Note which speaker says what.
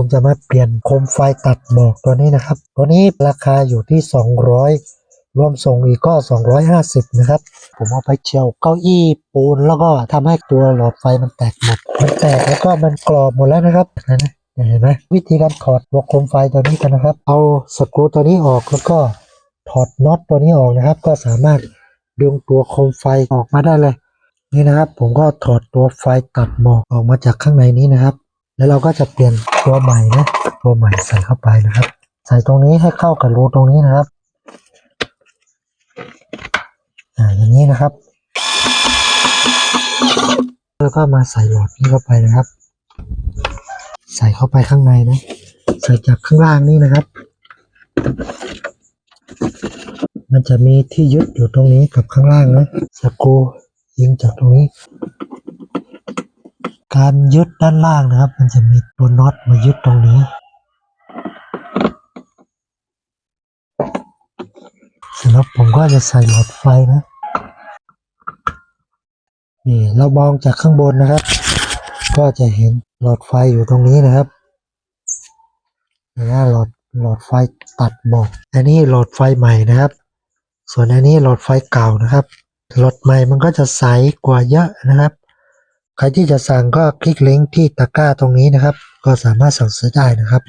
Speaker 1: ผมจะมาเปลี่ยนโคมไฟตัดหมอกตัวนี้นะครับ ตัวนี้ราคาอยู่ที่ 200 รวมส่งอีกก็ 250 นะครับ ผมเอาไปเฉียวเก้าอี้ปูนแล้วก็ทำให้ตัวหลอดไฟมันแตกหมด มันแตกแล้วก็มันกรอบหมดแล้วนะครับนะนะเห็นไหมวิธีการถอดหัวโคมไฟตัวนี้กันนะครับ เอาสกรูตัวนี้ออกแล้วก็ถอดน็อตตัวนี้ออกนะครับ ก็สามารถดึงตัวโคมไฟออกมาได้เลย นี่นะครับ ผมก็ถอดตัวไฟตัดหมอกออกมาจากข้างในนี้นะครับ แล้วเราก็จะเปลี่ยน ตัวใหม่นะตัวใหม่ใส่เข้าไปนะครับ ใส่ตรงนี้ให้เข้ากับรูตรงนี้นะครับอ่าอย่างนี้นะครับ แล้วก็มาใส่หลอดนี้เข้าไปนะครับ ใส่เข้าไปข้างในนะ ใส่จากข้างล่างนี่นะครับ มันจะมีที่ยึดอยู่ตรงนี้กับข้างล่างนะสกรูยิงจากตรงนี้ การยึดด้านล่างนะครับ มันจะมีตัวน็อตมายึดตรงนี้ เสร็จแล้วผมก็จะใส่หลอดไฟนะ นี่เรามองจากข้างบนนะครับ ก็จะเห็นหลอดไฟอยู่ตรงนี้นะครับนะหลอดหลอดไฟตัดหมอกอันนี้หลอดไฟใหม่นะครับ ส่วนอันนี้หลอดไฟเก่านะครับ หลอดใหม่มันก็จะใสกว่าเยอะนะครับ ใครที่จะสั่งก็คลิกลิงก์ที่ตะกร้าตรงนี้นะครับ ก็สามารถสั่งซื้อได้นะครับ